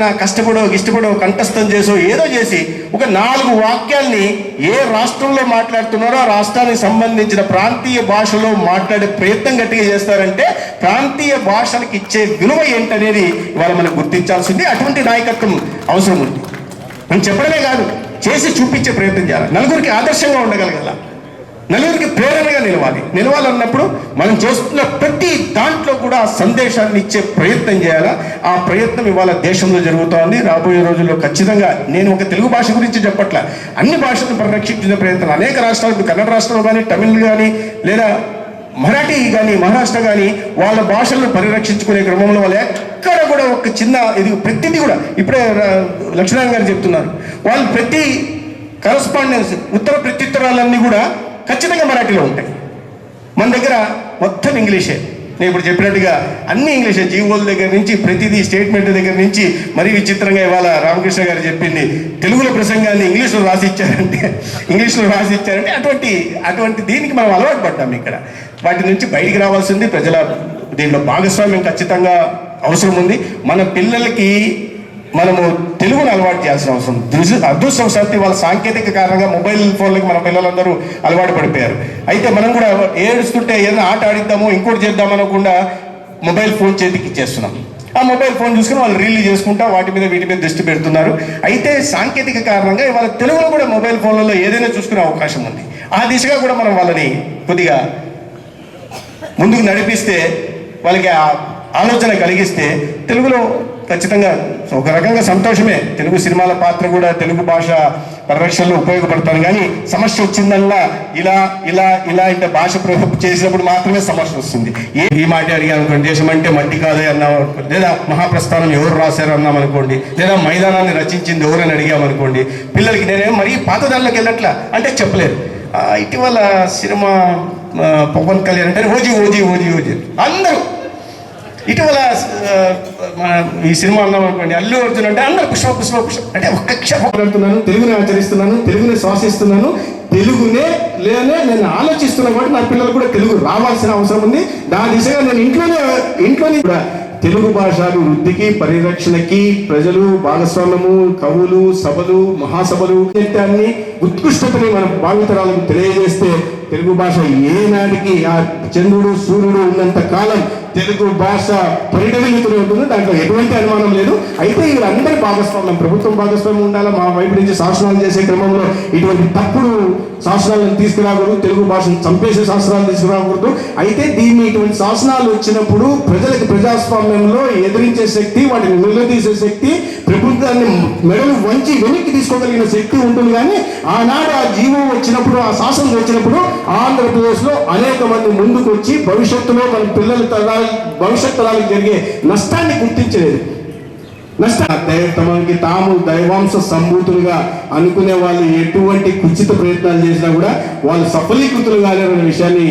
కష్టపడో ఇష్టపడో కంఠస్థం చేసో ఏదో చేసి ఒక నాలుగు వాక్యాల్ని ఏ రాష్ట్రంలో మాట్లాడుతున్నారో ఆ రాష్ట్రానికి సంబంధించిన ప్రాంతీయ భాషలో మాట్లాడే ప్రయత్నం గట్టిగా చేస్తారంటే ప్రాంతీయ భాషలకు ఇచ్చే విలువ ఏంటనేది ఇవాళ మనం గుర్తించాల్సింది. అటువంటి నాయకత్వం అవసరం ఉంది. మనం చెప్పడమే కాదు చేసి చూపించే ప్రయత్నం చేయాలి. నలుగురికి ఆదర్శంగా ఉండగలగాల. నలుగురికి ప్రేరణగా నిలవాలి. నిలవాలన్నప్పుడు మనం చేస్తున్న ప్రతి దాంట్లో కూడా ఆ సందేశాన్ని ఇచ్చే ప్రయత్నం చేయాలా? ఆ ప్రయత్నం ఇవాళ దేశంలో జరుగుతోంది. రాబోయే రోజుల్లో ఖచ్చితంగా నేను ఒక తెలుగు భాష గురించి చెప్పట్ల. అన్ని భాషలను పరిరక్షించిన ప్రయత్నం అనేక రాష్ట్రాలు కన్నడ రాష్ట్రంలో కానీ తమిళ్ కానీ లేదా మరాఠీ కానీ మహారాష్ట్ర కానీ వాళ్ళ భాషలను పరిరక్షించుకునే క్రమంలో వాళ్ళు ఎక్కడ కూడా ఒక చిన్న ఇది ప్రతిదీ కూడా ఇప్పుడే రా- లక్ష్మణ్ గారు చెప్తున్నారు. వాళ్ళు ప్రతి కరస్పాండెన్స్ ఉత్తర ప్రత్యుత్తరాలన్నీ కూడా ఖచ్చితంగా మరాఠీలో ఉంటాయి. మన దగ్గర మొత్తం ఇంగ్లీషే. నేను ఇప్పుడు చెప్పినట్టుగా అన్ని ఇంగ్లీషే. జీవోల దగ్గర నుంచి ప్రతిదీ స్టేట్మెంట్ దగ్గర నుంచి మరీ విచిత్రంగా ఇవాళ రామకృష్ణ గారు చెప్పింది. తెలుగులో ప్రసంగాన్ని ఇంగ్లీష్లో రాసి ఇచ్చారంటే ఇంగ్లీష్లో రాసి ఇచ్చారంటే అటువంటి అటువంటి దీనికి మనం అలవాటు పడ్డాం ఇక్కడ. వాటి నుంచి బయటికి రావాల్సింది ప్రజల దీంట్లో భాగస్వామ్యం ఖచ్చితంగా అవసరం ఉంది. మన పిల్లలకి మనము తెలుగును అలవాటు చేయాల్సిన అవసరం. దురదృ- అదృష్టవశాత్తు వాళ్ళ సాంకేతిక కారణంగా మొబైల్ ఫోన్లకి మన పిల్లలందరూ అలవాటు పడిపోయారు. అయితే మనం కూడా ఏడుస్తుంటే ఏదైనా ఆట ఆడిద్దాము ఇంకోటి చేద్దాం అనకుండా మొబైల్ ఫోన్ చేతికి ఇచ్చేస్తున్నాం. ఆ మొబైల్ ఫోన్ చూసుకుని వాళ్ళు రీల్ చేసుకుంటా వాటి మీద వీటి మీద దృష్టి పెడుతున్నారు. అయితే సాంకేతిక కారణంగా ఇవాళ తెలుగులో కూడా మొబైల్ ఫోన్లలో ఏదైనా చూసుకునే అవకాశం ఉంది. ఆ దిశగా కూడా మనం వాళ్ళని కొద్దిగా ముందుకు నడిపిస్తే వాళ్ళకి ఆ ఆలోచన కలిగిస్తే తెలుగులో ఖచ్చితంగా ఒక రకంగా సంతోషమే. తెలుగు సినిమాల పాత్ర కూడా తెలుగు భాష పరిరక్షణలో ఉపయోగపడతాను. కానీ సమస్య వచ్చిందల్లా ఇలా ఇలా ఇలా ఇంత భాష ప్రయోగం చేసినప్పుడు మాత్రమే సమస్య వస్తుంది. ఏ ఈ మాట అడిగాను అనుకోండి దేశం అంటే మట్టి కాదే అన్నాం అనుకోండి లేదా మహాప్రస్థానం ఎవరు రాశారు అన్నాం అనుకోండి లేదా మైదానాన్ని రచించింది ఎవరని అడిగామనుకోండి పిల్లలకి నేనేం మరీ పాతదారులకు వెళ్ళట్లా? అంటే చెప్పలేదు ఇటీవల సినిమా పవన్ కళ్యాణ్ అంటే ఓజీ ఓజీ ఓజీ ఓజీ అందరూ ఇటీవల ఈ సినిమా అన్నాం అనుకోండి అల్లు అర్జున్ అంటే అందరూ పుష్ప పుష్ప పుష్ప అంటే ఒక్క క్షణం తెలుగునే ఆచరిస్తున్నాను తెలుగునే శ్వాసిస్తున్నాను తెలుగునే లేనే నేను ఆలోచిస్తున్నా కాబట్టి నా పిల్లలు కూడా తెలుగు రావాల్సిన అవసరం ఉంది. దాని దిశగా నేను ఇంట్లోనే ఇంట్లోనే కూడా తెలుగు భాష వృద్ధికి పరిరక్షణకి ప్రజలు భాగస్వామ్యము కవులు సభలు మహాసభలు అన్ని ఉత్కృష్టతని మన భావితరాలకు తెలియజేస్తే తెలుగు భాష ఏనాటికి ఆ చంద్రుడు సూర్యుడు ఉన్నంత కాలం తెలుగు భాష పరిడవిల్లుతూనే ఉంటుంది దాంట్లో ఎటువంటి అనుమానం లేదు. అయితే వీళ్ళందరి భాగస్వామ్యం ప్రభుత్వం భాగస్వామ్యం ఉండాలా? మా వైపు నుంచి శాసనాలు చేసే క్రమంలో ఇటువంటి తప్పుడు శాసనాలను తీసుకురాకూడదు. తెలుగు భాషను చంపేసే శాసనాలు తీసుకురాకూడదు. అయితే దీన్ని ఇటువంటి శాసనాలు వచ్చినప్పుడు ప్రజలకు ప్రజాస్వామ్యంలో ఎదిరించే శక్తి వాటిని నిలదీసే శక్తి ప్రభుత్వాన్ని మెడలు వంచి వెనక్కి తీసుకోగలిగిన శక్తి ఉంటుంది కానీ ఆనాడు ఆ జీవం వచ్చినప్పుడు ఆ శాసనం వచ్చినప్పుడు ఆంధ్రప్రదేశ్లో అనేక మంది ముందుకు వచ్చి భవిష్యత్తులో మన పిల్లల తరాలు భవిష్యత్ తరాలకు జరిగే నష్టాన్ని గుర్తించలేదు నష్ట దైవతమానికి తాము దైవాంశ సంభూతులుగా అనుకునే వాళ్ళు ఎటువంటి కుచిత ప్రయత్నాలు చేసినా కూడా వాళ్ళు సఫలీకృతులు అనే విషయాన్ని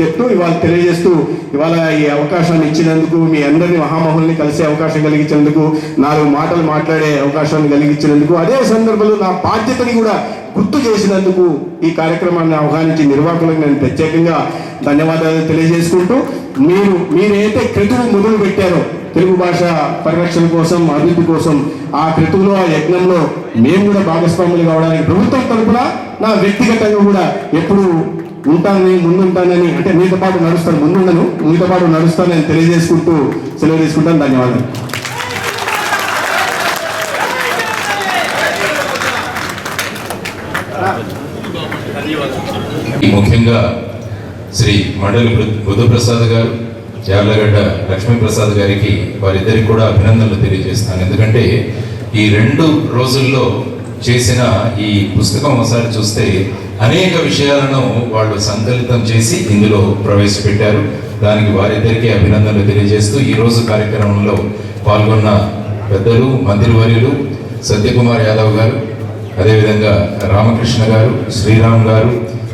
చెప్తూ ఇవాళ తెలియజేస్తూ ఇవాళ ఈ అవకాశాన్ని ఇచ్చినందుకు మీ అందరిని మహామహుల్ని కలిసే అవకాశం కలిగించినందుకు నాలుగు మాటలు మాట్లాడే అవకాశాన్ని కలిగించినందుకు అదే సందర్భంలో నా బాధ్యతని కూడా గుర్తు చేసినందుకు ఈ కార్యక్రమాన్ని ఆహ్వానించి నిర్వాహకులకు నేను ప్రత్యేకంగా ధన్యవాదాలు తెలియజేసుకుంటూ మీరు మీరైతే క్రతువు మొదలు పెట్టారో తెలుగు భాష పరిరక్షణ కోసం అభివృద్ధి కోసం ఆ కృతంలో ఆ యజ్ఞంలో మేము కూడా భాగస్వాములు కావడానికి ప్రభుత్వం తరపున నా వ్యక్తిగతంగా కూడా ఎప్పుడు ఉంటానని ముందుంటానని అంటే మీతో పాటు నడుస్తాను ముందుండను మీతో పాటు నడుస్తానని తెలియజేసుకుంటూ సెలవు తీసుకుంటాను. ధన్యవాదాలు. ముఖ్యంగా శ్రీ మండలి బృ- బుద్ధప్రసాద్ గారు జార్లగడ్డ లక్ష్మీప్రసాద్ గారికి వారిద్దరికి కూడా అభినందనలు తెలియజేస్తాను ఎందుకంటే ఈ రెండు రోజుల్లో చేసిన ఈ పుస్తకం ఒకసారి చూస్తే అనేక విషయాలను వాళ్ళు సంకలితం చేసి ఇందులో ప్రవేశపెట్టారు. దానికి వారిద్దరికీ అభినందనలు తెలియజేస్తూ ఈరోజు కార్యక్రమంలో పాల్గొన్న పెద్దలు మంత్రివర్యులు సత్యకుమార్ యాదవ్ గారు అదేవిధంగా రామకృష్ణ గారు శ్రీరామ్ గారు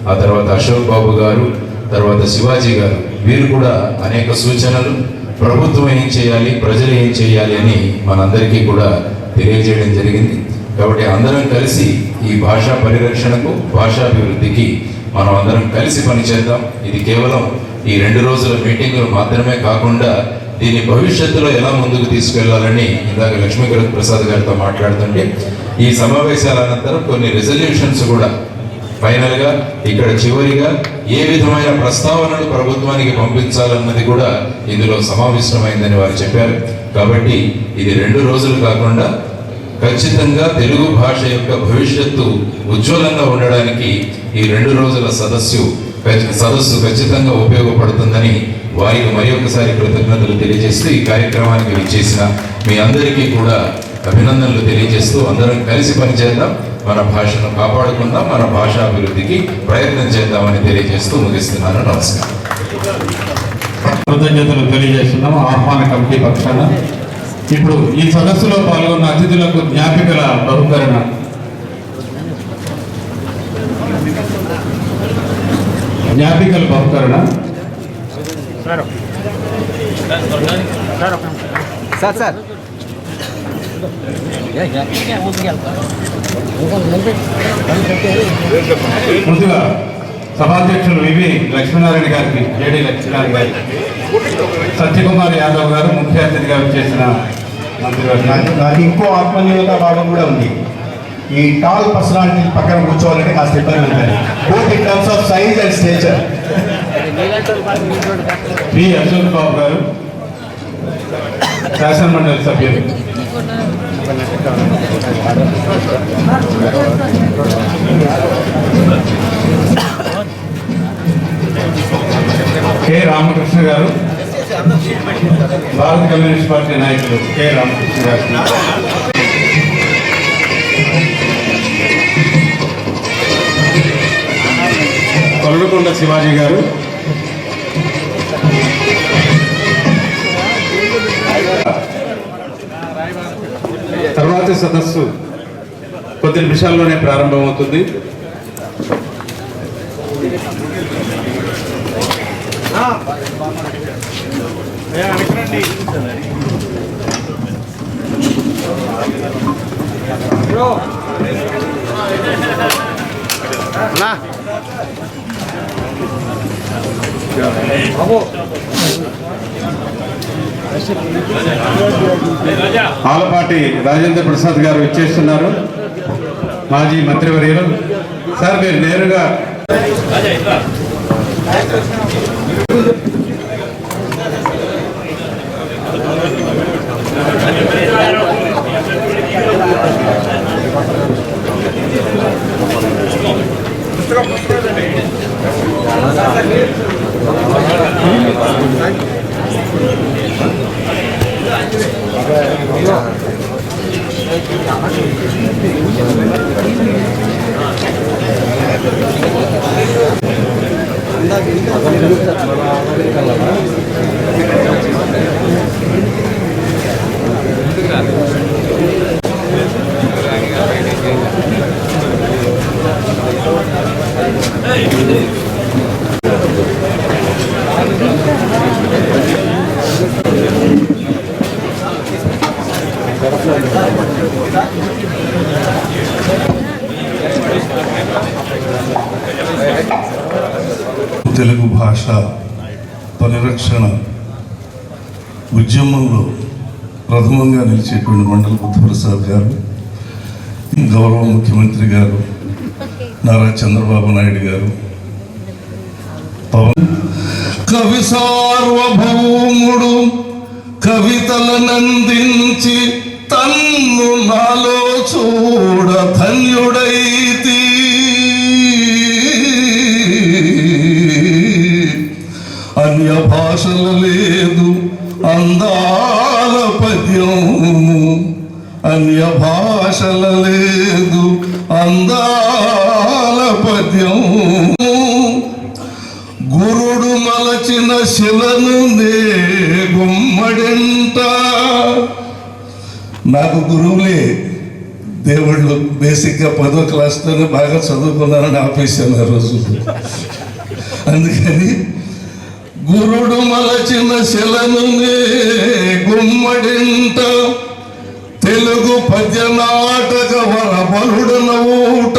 ఆ తర్వాత అశోక్ బాబు గారు తర్వాత శివాజీ గారు వీరు కూడా అనేక సూచనలు ప్రభుత్వం ఏం చేయాలి ప్రజలు ఏం చేయాలి అని మనందరికీ కూడా తెలియజేయడం జరిగింది. కాబట్టి అందరం కలిసి ఈ భాషా పరిరక్షణకు భాషాభివృద్ధికి మనం అందరం కలిసి పనిచేద్దాం. ఇది కేవలం ఈ రెండు రోజుల మీటింగులు మాత్రమే కాకుండా దీన్ని భవిష్యత్తులో ఎలా ముందుకు తీసుకెళ్ళాలని ఇందాక లక్ష్మీ ప్రసాద్ గారితో మాట్లాడుతుంటే ఈ సమావేశాల అనంతరం కొన్ని రెజల్యూషన్స్ కూడా ఫైనల్గా ఇక్కడ చివరిగా ఏ విధమైన ప్రస్తావనలు ప్రభుత్వానికి పంపించాలన్నది కూడా ఇందులో సమావిష్టమైందని వారు చెప్పారు. కాబట్టి ఇది రెండు రోజులు కాకుండా ఖచ్చితంగా తెలుగు భాష యొక్క భవిష్యత్తు ఉజ్వలంగా ఉండడానికి ఈ రెండు రోజుల సదస్సు సదస్సు ఖచ్చితంగా ఉపయోగపడుతుందని వారికి మరి ఒకసారి కృతజ్ఞతలు తెలియజేస్తూ ఈ కార్యక్రమానికి విచ్చేసిన మీ అందరికీ కూడా అభినందనలు తెలియజేస్తూ అందరం కలిసి పనిచేద్దాం. మన భాషను కాపాడుకుందాం మన భాషాభివృద్ధికి ప్రయత్నం చేద్దామని తెలియజేస్తూ ముగిస్తున్నాను. నమస్కారం. కృతజ్ఞతలు తెలియజేస్తున్నాం ఆహ్వాన కమిటీ పక్షాన. ఇప్పుడు ఈ సదస్సులో పాల్గొన్న అతిథులకు జ్ఞాపికల బహుకరణ. జ్ఞాపికల బహుకరణ. Sir sir. ముందుగా సభాధ్యక్షులు వివి లక్ష్మీనారాయణ గారికి జేడి లక్ష్మీనారాయణ గారికి సత్యకుమార్ యాదవ్ గారు ముఖ్య అతిథిగా చేసిన మంత్రివర్గ. నాకు ఇంకో ఆత్మన్యూనత భావం కూడా ఉంది. ఈ టాల్ పర్సనాలిటీ పక్కన కూర్చోవాలంటే కాస్త ఇబ్బంది ఉంటుంది. Both in terms of size and stature P Ashok Babu garu శాసన మండలి సభ్యులు. కె రామకృష్ణ గారు భారత కమ్యూనిస్ట్ పార్టీ నాయకులు కె రామకృష్ణ గారు. కొల్లకొండ శివాజీ గారు తర్వాతి సదస్సు కొద్ది నిమిషాల్లోనే ప్రారంభమవుతుంది. ఆలపాటి రాజేంద్ర ప్రసాద్ గారు ఇచ్చేస్తున్నారు మాజీ మంత్రివర్యులు. సార్ మీరు నేరుగా తెలుగు భాష పరిరక్షణ ఉద్యమంలో ప్రథమంగా నిలిచేటువంటి మండల బుద్ధప్రసాద్ గారు గౌరవ ముఖ్యమంత్రి గారు నారా చంద్రబాబు నాయుడు గారు పవన్ కవి సార్వభౌముడు కవితలనందించి తన్ను నాలో చూడ ధన్యుడైతే భాషల లేదు అందాల పద్యము అన్య భాషల లేదు అందాల పద్యము. గురుడు మలచిన శిలను నే గుమ్మడింట. నాకు గురువులే దేవుళ్ళు బేసిక్గా పదో క్లాస్తోనే బాగా చదువుకున్నానని ఆపేశాను ఆ రోజు. అందుకని గురుడు మలచిన శిలను నే గుమ్మడింట. తెలుగు పద్య నాటక వరబలుడన ఊట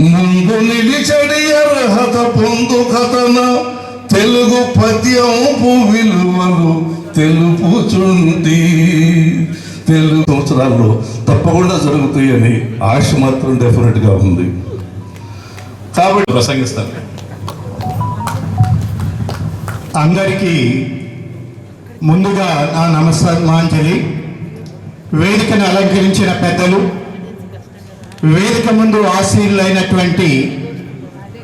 ముందు నిలిచడి అర్హత పొందు కథన. తెలుగు పద్యంపు విలువలు తెలుపుచుంది తెలుగు సంవత్సరాల్లో తప్పకుండా జరుగుతాయని ఆశ మాత్రం డెఫినెట్గా ఉంది. కాబట్టి ప్రసంగిస్తాను. అందరికీ ముందుగా నా నమస్కారమాంజలి వేదికను అలంకరించిన పెద్దలు వేదిక ముందు ఆశీర్లైనటువంటి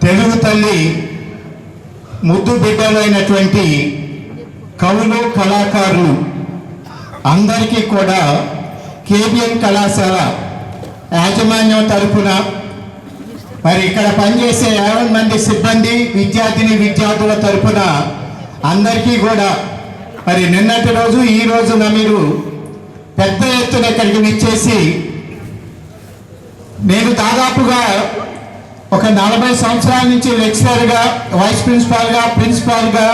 తెలుగు తల్లి ముద్దు బిడ్డలైనటువంటి కవులు కళాకారులు అందరికీ కూడా కేబిఎన్ కళాశాల యాజమాన్యం తరపున మరి ఇక్కడ పనిచేసే యాభై మంది సిబ్బంది విద్యార్థిని విద్యార్థుల తరపున అందరికీ కూడా మరి నిన్నటి రోజు ఈ రోజున మీరు పెద్ద ఎత్తున ఇక్కడికి ఇచ్చేసి నేను దాదాపుగా ఒక నలభై సంవత్సరాల నుంచి లెక్చరర్గా వైస్ ప్రిన్సిపాల్గా ప్రిన్సిపాల్గా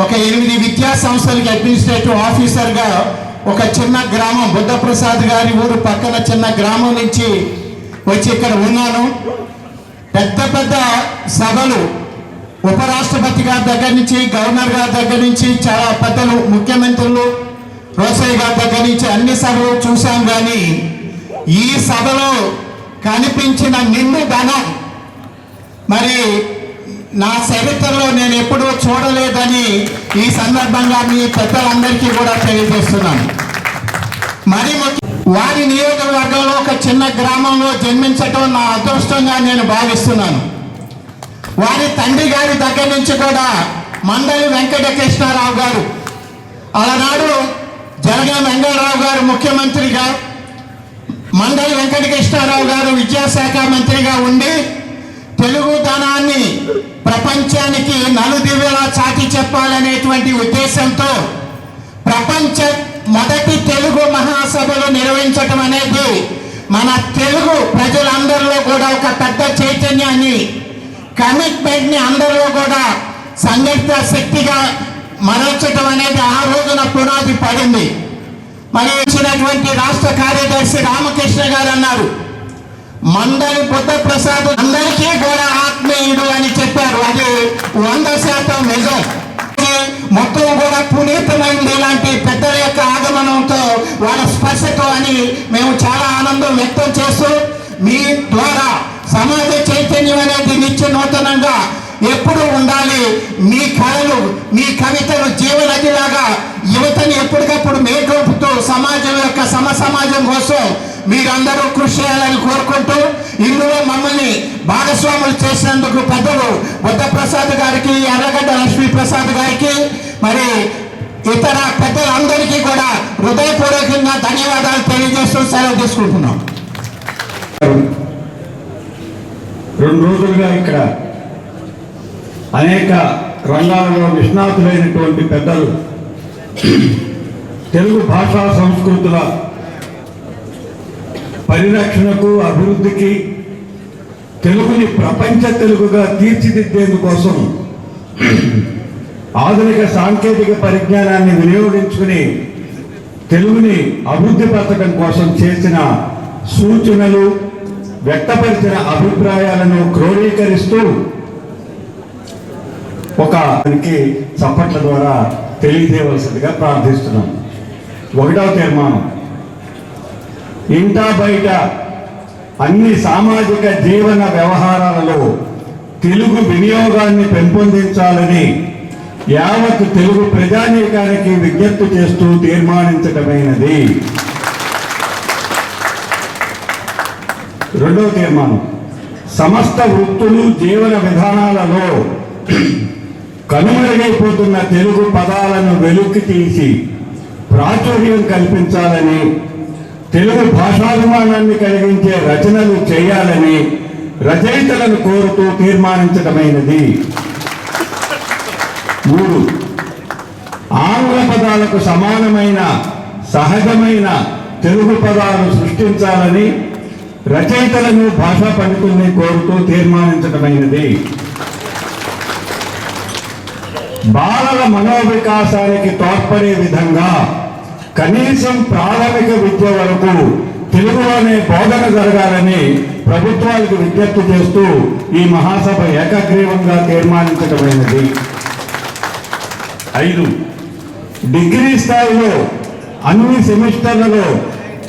ఒక ఎనిమిది విద్యా సంస్థలకి అడ్మినిస్ట్రేటివ్ ఆఫీసర్గా ఒక చిన్న గ్రామం బుద్ధప్రసాద్ గారి ఊరు పక్కన చిన్న గ్రామం నుంచి వచ్చి ఇక్కడ ఉన్నాను. పెద్ద పెద్ద సభలు ఉపరాష్ట్రపతి గారి దగ్గర నుంచి గవర్నర్ గారి దగ్గర నుంచి చాలా పెద్దలు ముఖ్యమంత్రులు రోసయ్య గారి దగ్గర నుంచి అన్ని సభలు చూశాం కానీ ఈ సభలో కనిపించిన నిండు ధనం మరి నా చరిత్రలో నేను ఎప్పుడూ చూడలేదని ఈ సందర్భంగా మీ పెద్దలందరికీ కూడా తెలియజేస్తున్నాను. మరి వారి నియోజకవర్గంలో ఒక చిన్న గ్రామంలో జన్మించటం నా అదృష్టంగా నేను భావిస్తున్నాను. వారి తండ్రి గారి దగ్గర నుంచి కూడా మండలి వెంకటకృష్ణారావు గారు అలనాడు జలగం వెంకటరావు గారు ముఖ్యమంత్రిగా మండలి వెంకటకృష్ణారావు గారు విద్యాశాఖ మంత్రిగా ఉండి తెలుగు ధనాన్ని ప్రపంచానికి నలుదివ్యలా చాటి చెప్పాలనేటువంటి ఉద్దేశంతో ప్రపంచ మొదటి తెలుగు మహాసభలు నిర్వహించటం అనేది మన తెలుగు ప్రజలందరిలో కూడా ఒక పెద్ద కమిట్మెంట్ని అందరిలో కూడా సంఘటిత శక్తిగా మరల్చడం అనేది ఆ రోజున పునాది పడింది. మరి ఇచ్చినటువంటి రాష్ట్ర కార్యదర్శి రామకృష్ణ గారు అన్నారు మండలి బుద్ధ ప్రసాద్ అందరికీ కూడా ఆత్మీయుడు అని చెప్పారు. అది వంద శాతం నిజం. మొత్తం కూడా పునీతమైంది. ఇలాంటి పెద్దల యొక్క ఆగమనంతో వాళ్ళ స్పర్శతో అని మేము చాలా ఆనందం వ్యక్తం చేస్తూ మీ ద్వారా సమాజ చైతన్యం అనేది నిత్య నూతనంగా ఎప్పుడు ఉండాలి. మీ కళలు మీ కవితలు జీవనదిలాగా యువతని ఎప్పటికప్పుడు మేకపుతూ సమాజం యొక్క సమ సమాజం కోసం మీరందరూ కృషి చేయాలని కోరుకుంటూ ఇందులో మమ్మల్ని భాగస్వాములు చేసినందుకు పెద్దలు బుద్ధప్రసాద్ గారికి ఎర్రగడ్డ లక్ష్మీ ప్రసాద్ గారికి మరి ఇతర పెద్దలందరికీ కూడా హృదయపూర్వకంగా ధన్యవాదాలు తెలియజేస్తూ సెలవు తీసుకుంటున్నాం. రెండు రోజులుగా ఇక్కడ అనేక రంగాలలో నిష్ణాతులైనటువంటి పెద్దలు తెలుగు భాషా సంస్కృతుల పరిరక్షణకు అభివృద్ధికి తెలుగుని ప్రపంచ తెలుగుగా తీర్చిదిద్దేందుకోసం ఆధునిక సాంకేతిక పరిజ్ఞానాన్ని వినియోగించుకుని తెలుగుని అభివృద్ధి పరచడం కోసం చేసిన సూచనలు వ్యక్తపరిచిన అభిప్రాయాలను క్రోడీకరిస్తూ ఒక దానికి చప్పట్ల ద్వారా తెలియజేయవలసిందిగా ప్రార్థిస్తున్నాం. ఒకటవ తీర్మానం. ఇంటా బయట అన్ని సామాజిక జీవన వ్యవహారాలలో తెలుగు వినియోగాన్ని పెంపొందించాలని యావత్ తెలుగు ప్రజానీకానికి విజ్ఞప్తి చేస్తూ తీర్మానించటమైనది. రెండవ తీర్మానం. సమస్త వృత్తులు జీవన విధానాలలో కనుమరుగైపోతున్న తెలుగు పదాలను వెలుక్కి తీసి ప్రాచుర్యం కల్పించాలని తెలుగు భాషాభిమానాన్ని కలిగించే రచనలు చేయాలని రచయితలను కోరుతూ తీర్మానించటమైనది. మూడు. ఆంగ్ల పదాలకు సమానమైన సహజమైన తెలుగు పదాలు సృష్టించాలని రచయితలను భాషా పండితుల్ని కోరుతూ తీర్మానించటమైనది. బాలల మనోవికాసానికి తోడ్పడే విధంగా కనీసం ప్రాథమిక విద్య వరకు తెలుగులోనే బోధన జరగాలని ప్రభుత్వాలకు విజ్ఞప్తి చేస్తూ ఈ మహాసభ ఏకగ్రీవంగా తీర్మానించటమైనది. ఐదు. డిగ్రీ స్థాయిలో అన్ని సెమిస్టర్లలో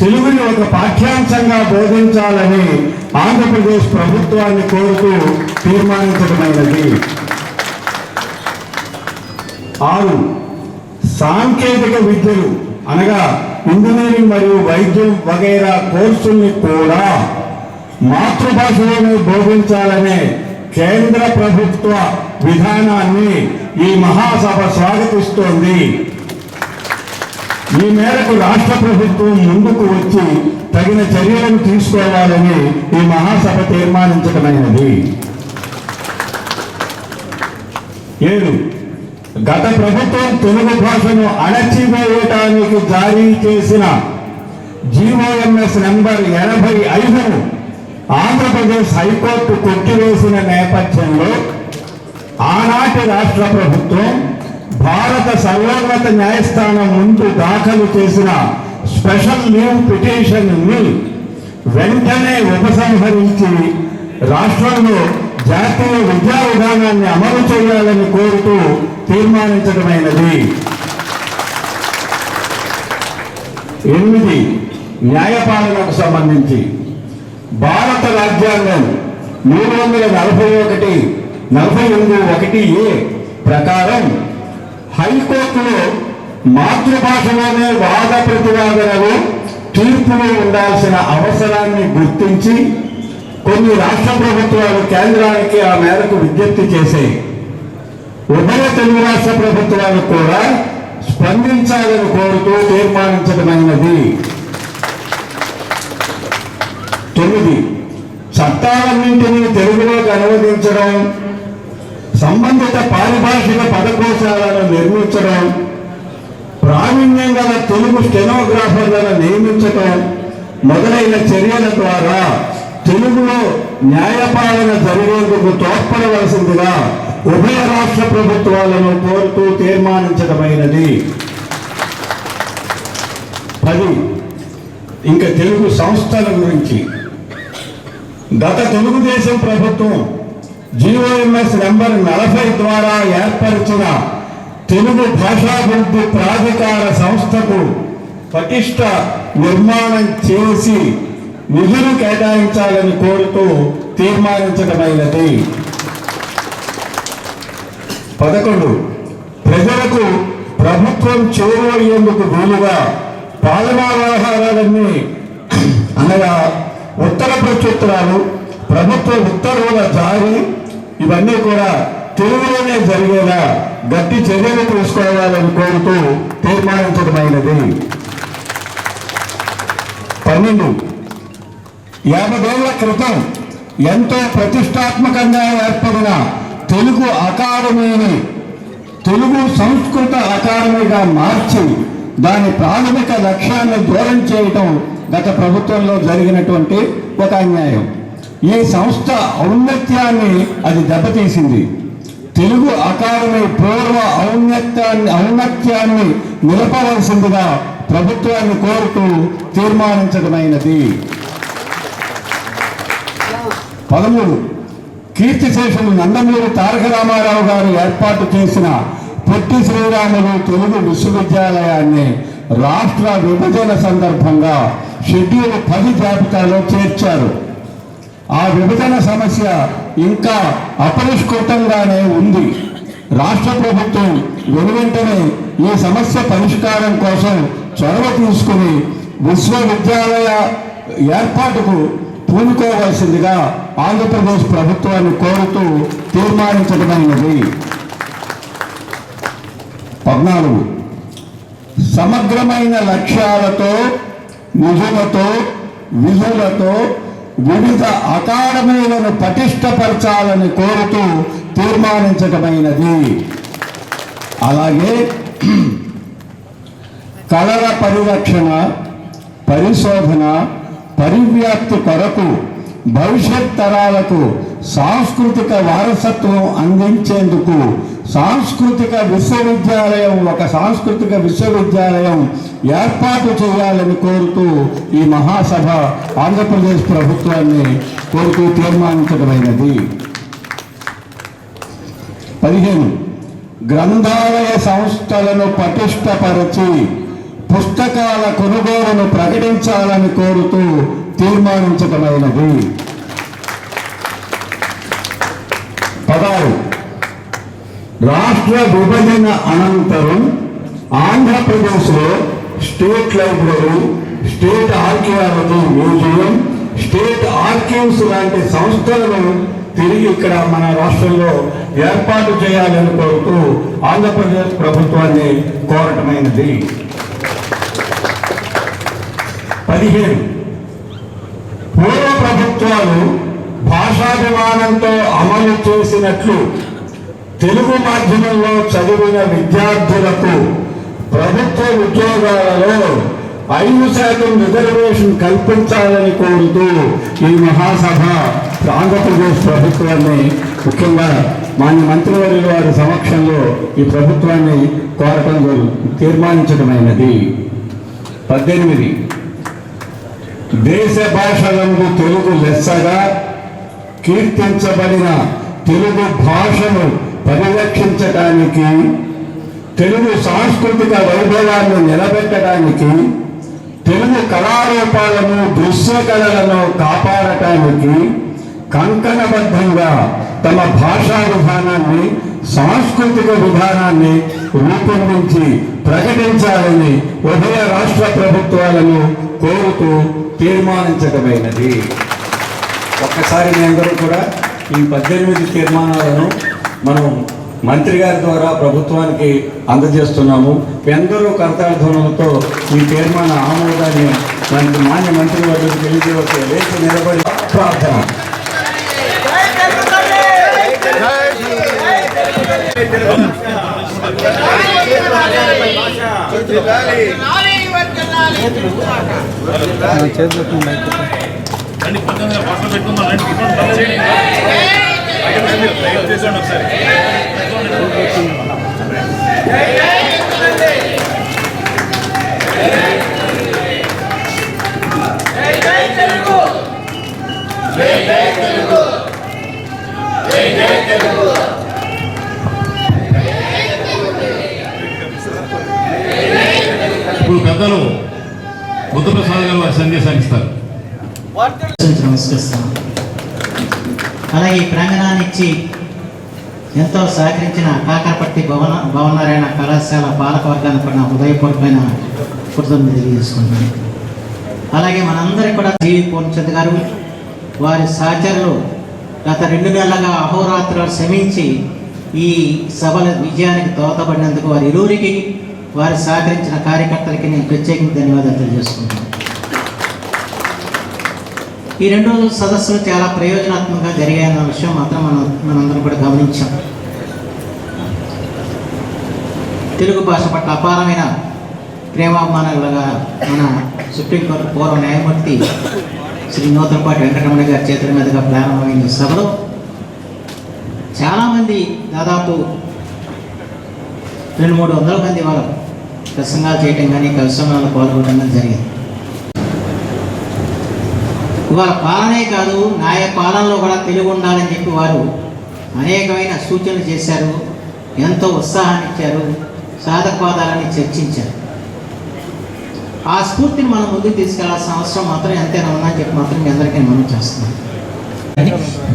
తెలుగుని ఒక పాఠ్యాంశంగా బోధించాలని ఆంధ్రప్రదేశ్ ప్రభుత్వాన్ని కోరుతూ తీర్మానించడమైనది. ఆరు సాంకేతిక విద్యలు అనగా ఇంజనీరింగ్ మరియు వైద్యం వగైరా కోర్సుల్ని కూడా మాతృభాషలోనే బోధించాలనే కేంద్ర ప్రభుత్వ విధానాన్ని ఈ మహాసభ స్వాగతిస్తోంది. ఈ మేరకు రాష్ట్ర ప్రభుత్వం ముందుకు వచ్చి తగిన చర్యలను తీసుకోవాలని ఈ మహాసభ తీర్మానించడమైనది ఏడు గత ప్రభుత్వం తెలుగు భాషను అణచివేయటానికి జారీ చేసిన జీవోఎంఎస్ నెంబర్ ఎనభై ఐదును ఆంధ్రప్రదేశ్ హైకోర్టు కొట్టివేసిన నేపథ్యంలో ఆనాటి రాష్ట్ర ప్రభుత్వం భారత సర్వోన్నత న్యాయస్థానం ముందు దాఖలు చేసిన స్పెషల్ లీవ్ పిటిషన్ని వెంటనే ఉపసంహరించి రాష్ట్రంలో జాతీయ విద్యా విధానాన్ని అమలు చేయాలని కోరుతూ తీర్మానించడమైనది. ఎనిమిది న్యాయపాలనకు సంబంధించి భారత రాజ్యాంగం మూడు వందల నలభై ఒకటి నలభై ఎనిమిది ఒకటి ఏ ప్రకారం హైకోర్టులో మాతృభాషలోనే వాద ప్రతివాదనలు తీర్పులు ఉండాల్సిన అవసరాన్ని గుర్తించి కొన్ని రాష్ట్ర ప్రభుత్వాలు కేంద్రానికి ఆ మేరకు విజ్ఞప్తి చేశాయి ఉభయ తెలుగు రాష్ట్ర ప్రభుత్వాలు కూడా స్పందించాలని కోరుతూ తీర్మానించడమైనది. తొమ్మిది చట్టాలన్నింటినీ తెలుగులోకి అనువదించడం సంబంధిత పారిభాషిక పదకోశాలను నిర్మించడం ప్రావీణ్యం గల తెలుగు స్టెనోగ్రాఫర్లను నియమించడం మొదలైన చర్యల ద్వారా తెలుగులో న్యాయపాలన జరిగేందుకు తోడ్పడవలసిందిగా ఉభయ రాష్ట్ర ప్రభుత్వాలను కోరుతూ తీర్మానించడమైనది. పది ఇంకా తెలుగు సంస్థల గురించి. గత తెలుగుదేశం ప్రభుత్వం జిఓఎంఎస్ నెంబర్ నలభై ద్వారా ఏర్పరిచిన తెలుగు భాషాభివృద్ధి ప్రాధికార సంస్థకు పటిష్ట నిర్మాణం చేసి నిధులు కేటాయించాలని కోరుతూ తీర్మానించడమైనది పదకొండు. ప్రజలకు ప్రభుత్వం చేరువయ్యేందుకు వీలుగా పాలనా వ్యవహారాలన్నీ అనగా ఉత్తర ప్రత్యుత్తరాలు ప్రభుత్వ ఉత్తర్వుల జారీ ఇవన్నీ కూడా తెలుగులోనే జరిగేలా గట్టి చర్యలు తీసుకోవాలని కోరుతూ తీర్మానించడమైనది. పన్నెండు. యాభైదేళ్ళ క్రితం ఎంతో ప్రతిష్టాత్మకంగా ఏర్పడిన తెలుగు అకాడమీని తెలుగు సంస్కృత అకాడమీగా మార్చి దాని ప్రాథమిక లక్ష్యాన్ని దూరం చేయటం గత ప్రభుత్వంలో జరిగినటువంటి ఒక అన్యాయం. ఈ సంస్థ ఔన్నత్యాన్ని అది దెబ్బతీసింది. తెలుగు అకాడమీ పూర్వ ఔన్నత్యాన్ని ఔన్నత్యాన్ని నిలపవలసిందిగా ప్రభుత్వాన్ని కోరుతూ తీర్మానించడమైనది. పదమూడు. కీర్తిశేషులు నందమూరి తారక రామారావు గారు ఏర్పాటు చేసిన పొట్టి శ్రీరాములు తెలుగు విశ్వవిద్యాలయాన్ని రాష్ట్ర విభజన సందర్భంగా షెడ్యూల్ పది జాబితాలో చేర్చారు. ఆ విభజన సమస్య ఇంకా అపరిష్కృతంగానే ఉంది. రాష్ట్ర ప్రభుత్వం వెనువెంటనే ఈ సమస్య పరిష్కారం కోసం చొరవ తీసుకుని విశ్వవిద్యాలయ ఏర్పాటుకు పూనుకోవాల్సిందిగా ఆంధ్రప్రదేశ్ ప్రభుత్వాన్ని కోరుతూ తీర్మానించడమైనది పద్నాలుగు. సమగ్రమైన లక్ష్యాలతో నిధులతో విధులతో వివిధ అకాడమీలను పటిష్టపరచాలని కోరుతూ తీర్మానించటమైనది. అలాగే కళల పరిరక్షణ పరిశోధన పరివ్యాప్తి కొరకు భవిష్యత్ తరాలకు సాంస్కృతిక వారసత్వం అందించేందుకు సాంస్కృతిక విశ్వవిద్యాలయం ఒక సాంస్కృతిక విశ్వవిద్యాలయం ఏర్పాటు చేయాలని కోరుతూ ఈ మహాసభ ఆంధ్రప్రదేశ్ ప్రభుత్వాన్ని కోరుతూ తీర్మానించడమైనది. పదిహేను. గ్రంథాలయ సంస్థలను పటిష్టపరచి పుస్తకాల కొనుగోలును ప్రకటించాలని కోరుతూ తీర్మానించటమైనది పదహారు. రాష్ట్ర విభజన అనంతరం ఆంధ్రప్రదేశ్లో state library state archaeology museum state archives లాంటి సంస్థలను తిరిగి ఇక్కడ మన రాష్ట్రంలో ఏర్పాటు చేయాలని కోరుతూ ఆంధ్రప్రదేశ్ ప్రభుత్వాన్ని కోరటమైనది. పదిహేను. పూర్వ ప్రభుత్వాలు భాషాభిమానంతో అమలు చేసినట్లు తెలుగు మాధ్యమంలో చదివిన విద్యార్థులకు ప్రభుత్వ ఉద్యోగాలలో ఐదు శాతం రిజర్వేషన్ కల్పించాలని కోరుతూ ఈ మహాసభ ఆంధ్రప్రదేశ్ ప్రభుత్వాన్ని ముఖ్యంగా మాన్య మంత్రివర్యుల వారి సమక్షంలో ఈ ప్రభుత్వాన్ని కోరటం తీర్మానించడమైనది పద్దెనిమిది. దేశ భాషలందు తెలుగు లెస్సగా కీర్తించబడిన తెలుగు భాషను పరిరక్షించడానికి తెలుగు సాంస్కృతిక వైభవాన్ని నిలబెట్టడానికి తెలుగు కళారూపాలను దృశ్య కళలను కాపాడటానికి కంకణబద్ధంగా తమ భాషా విధానాన్ని సాంస్కృతిక విధానాన్ని రూపొందించి ప్రకటించాలని ఉభయ రాష్ట్ర ప్రభుత్వాలను కోరుతూ తీర్మానించడమైనది ఒక్కసారి మీ అందరూ కూడా ఈ పద్దెనిమిది తీర్మానాలను మనం మంత్రి గారి ద్వారా ప్రభుత్వానికి అందజేస్తున్నాము. మీ అందరూ కర్తార్థనలతో ఈ తీర్మాన ఆమోదాన్ని మనకి మాన్య మంత్రి వర్గం తెలియజేయవచ్చు లేచి నిలబడి ప్రార్థన. ఇప్పుడు పెద్దలు బుద్ధప్రసాద్ గారు వారి సందేశాన్ని ఇస్తారు. నమస్కరిస్తాను అలాగే ఈ ప్రాంగణాన్ని ఇచ్చి ఎంతో సహకరించిన కాకరపట్టి భవన భవనారాయణ కళాశాల పాలక వర్గానికి కూడా నా హృదయపూర్వకమైన అలాగే మనందరికీ కూడా జీవి పూర్ణచంద్ గారు వారి సహచరులు గత రెండు నెలలుగా అహోరాత్రులు శ్రమించి ఈ సభల విజయానికి దోహదపడినందుకు వారి ఇరువురికి వారు సహకరించిన కార్యకర్తలకి నేను ప్రత్యేకంగా ధన్యవాదాలు తెలియజేసుకుంటాను ఈ రెండు సదస్సులు చాలా ప్రయోజనాత్మకంగా జరిగాయన్న విషయం మాత్రం మనం మనందరం కూడా గమనించాం. తెలుగు భాష పట్ల అపారమైన ప్రేమాభిమానాలుగా మన సుప్రీంకోర్టు పూర్వ న్యాయమూర్తి శ్రీ నూతనపాటి వెంకటరమణ గారి చేతుల మీదుగా ప్రారంభమైన సభలో. చాలామంది దాదాపు రెండు మూడు వందల మంది వాళ్ళు ప్రసంగాలు చేయటం కానీ కవిసంలో పాల్గొనడం కానీ జరిగింది. ఇవాళ పాలనే కాదు న్యాయ పాలనలో కూడా తెలుగు ఉండాలని చెప్పి వారు అనేకమైన సూచనలు చేశారు ఎంతో ఉత్సాహాన్ని ఇచ్చారు సాధకవాదాలని చర్చించారు. ఆ స్ఫూర్తిని మనం ముందుకు తీసుకెళ్ళాల్సిన అవసరం మాత్రం ఎంతైనా ఉందని చెప్పి మాత్రం మీ అందరికీ మనం చేస్తున్నాం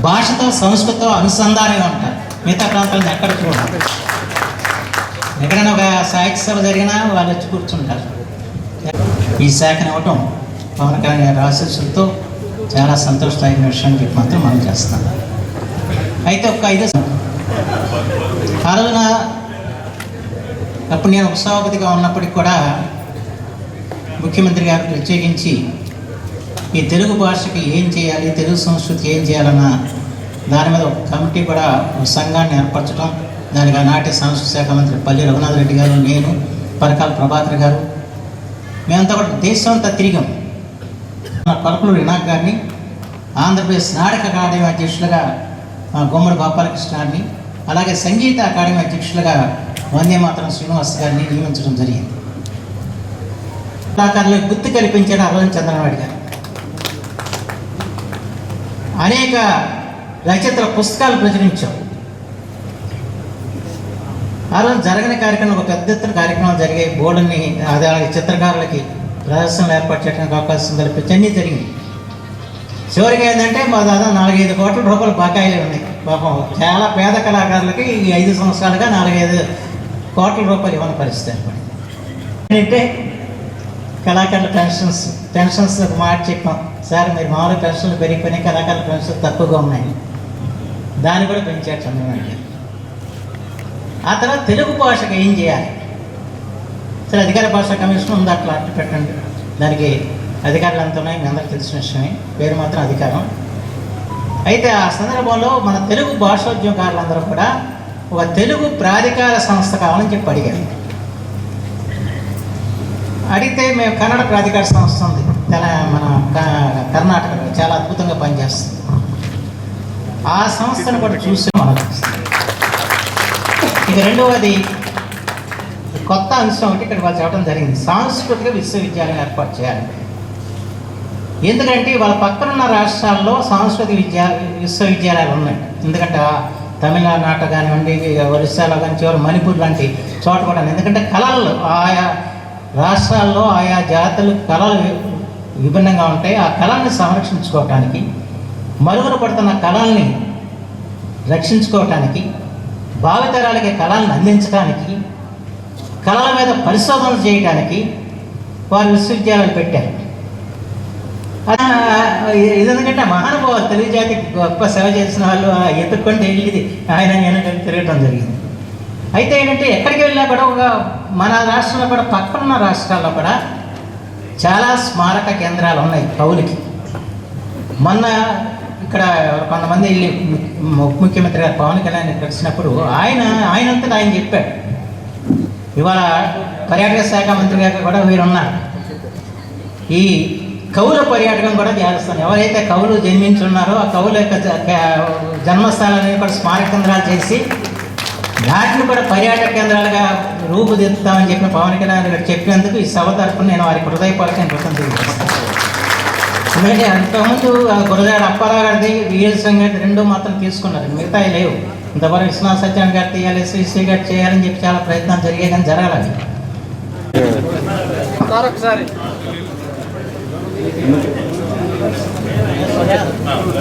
భాషతో సంస్కృతితో అనుసంధానం ఉంటారు. మిగతా ప్రాంతాలను ఎక్కడ చూడాలి ఎక్కడైనా ఒక సాహిత్య సభ జరిగినా వాళ్ళు వచ్చి కూర్చుంటారు. ఈ శాఖను ఇవ్వటం పవన్ కళ్యాణ్ గారి ఆశీస్సులతో చాలా సంతోషమైన విషయం చెప్పి మాత్రం మనం చేస్తాం. అయితే ఒక ఐదు ఆ రోజున అప్పుడు నేను ఉపసభాపతిగా ఉన్నప్పటికి కూడా ముఖ్యమంత్రి గారు ప్రత్యేకించి ఈ తెలుగు భాషకి ఏం చేయాలి తెలుగు సంస్కృతి ఏం చేయాలన్న దాని మీద ఒక కమిటీ కూడా ఒక సంఘాన్ని ఏర్పరచడం దానికి ఆనాటి సంస్కృతి శాఖ మంత్రి పల్లి రఘునాథ్ రెడ్డి గారు నేను పరకాల ప్రభాకర్ గారు మేమంతా కూడా దేశం అంతా తిరిగాం. మన వినాక్ వినాయక్ గారిని ఆంధ్రప్రదేశ్ నాటక అకాడమీ అధ్యక్షులుగా గుమ్మడి గోపాలకృష్ణ గారిని అలాగే సంగీత అకాడమీ అధ్యక్షులుగా వందేమాతరం శ్రీనివాస్ గారిని నియమించడం జరిగింది. కళాకారులకు గుర్తు కల్పించాడు అరవింద్ చంద్రనాయుడు గారు. అనేక రచయితల పుస్తకాలు ప్రచురించాం. ఆ రోజు జరగని కార్యక్రమం ఒక పెద్ద ఎత్తున కార్యక్రమాలు జరిగాయి బోర్డుని అదే అలాగే చిత్రకారులకి ప్రదర్శనలు ఏర్పాటు చేయడానికి అవకాశం కల్పించి అన్నీ జరిగింది. చివరికి ఏంటంటే మా దాదాపు నాలుగైదు కోట్ల రూపాయలు బకాయిలు ఉన్నాయి. పాపం చాలా పేద కళాకారులకి ఈ ఐదు సంవత్సరాలుగా నాలుగైదు కోట్ల రూపాయలు ఇవ్వని పరిస్థితి ఏర్పడింది. ఏంటంటే కళాకారుల పెన్షన్స్ పెన్షన్స్ ఒక మాట చెప్పాం. సార్ మీరు మామూలు పెన్షన్లు పెరిగిపోయినాయి కళాకారుల పెన్షన్ తక్కువగా ఉన్నాయి. దాన్ని కూడా పెంచారు చంద్రబాబు ఆ తర్వాత తెలుగు భాషకు ఏం చేయాలి? సరే అధికార భాషా కమిషన్ ఉంది అట్లా అట్లా పెట్టండి. దానికి అధికారులు అంత ఉన్నాయి మీ అందరికి తెలిసిన విషయమే. పేరు మాత్రం అధికారం. అయితే ఆ సందర్భంలో మన తెలుగు భాషోద్యోగారులందరూ కూడా ఒక తెలుగు ప్రాధికార సంస్థ కావాలని చెప్పి అడిగారు. అడిగితే మేము కన్నడ ప్రాధికార సంస్థ ఉంది. తెల మన క- కర్ణాటకలో చాలా అద్భుతంగా పనిచేస్తుంది. ఆ సంస్థను కూడా చూసి మనకు ఇక రెండవది కొత్త అంశం ఒకటి ఇక్కడ వాళ్ళు చెప్పడం జరిగింది. సాంస్కృతిక విశ్వవిద్యాలయం ఏర్పాటు చేయాలి. ఎందుకంటే వాళ్ళ పక్కన ఉన్న రాష్ట్రాల్లో సాంస్కృతిక విద్యా విశ్వవిద్యాలయాలు ఉన్నాయి. ఎందుకంటే తమిళనాట కానివ్వండి ఒరిస్సాలో కానీ చివరి మణిపూర్ లాంటి చోట కూడా ఎందుకంటే కళలు ఆయా రాష్ట్రాల్లో ఆయా జాతులు కళలు విభిన్నంగా ఉంటాయి. ఆ కళల్ని సంరక్షించుకోవటానికి మరుగున పడుతున్న కళల్ని రక్షించుకోవటానికి భావితరాలకి కళలను అందించడానికి కళల మీద పరిశోధనలు చేయడానికి వారు విశ్వవిద్యాలయాలు పెట్టారు. ఇది ఎందుకంటే మహానుభావులు తెలుగు జాతికి గొప్ప సేవ చేసిన వాళ్ళు ఆ వెళ్ళింది ఆయన నేను తిరగడం జరిగింది. అయితే ఏంటంటే ఎక్కడికి వెళ్ళినా కూడా ఒక మన రాష్ట్రంలో కూడా పక్కనున్న రాష్ట్రాల్లో కూడా చాలా స్మారక కేంద్రాలు ఉన్నాయి కవులకి. మొన్న ఇక్కడ కొంతమంది వెళ్ళి ముఖ్యమంత్రి గారు పవన్ కళ్యాణ్ కలిసినప్పుడు ఆయన ఆయనంతటా ఆయన చెప్పాడు. ఇవాళ పర్యాటక శాఖ మంత్రి గారు కూడా వీరు ఉన్నారు ఈ కవుల పర్యాటకం కూడా చేస్తాను ఎవరైతే కవులు జన్మించున్నారో ఆ కవుల యొక్క జన్మస్థానాన్ని జన్మస్థలాన్ని కూడా స్మారక కేంద్రాలు చేసి వాటిని కూడా పర్యాటక కేంద్రాలుగా రూపుదిద్దుతామని చెప్పిన పవన్ కళ్యాణ్ గారు చెప్పినందుకు ఈ సభ తరఫున నేను వారికి హృదయపూర్వక కృతజ్ఞతలు తెలియజేస్తాను. ఎందుకంటే అంతకుముందు గురజాడ అప్పారావు గారిది వీఎల్ సంగతి రెండు మాత్రం తీసుకున్నారు. మిగతా లేవు. ఇంతవరకు విశ్వనాథ్ సత్యాన్ని గారు తీయాలి శ్రీశ్రీ గారు చేయాలని చెప్పి చాలా ప్రయత్నం జరిగే కానీ జరగాలి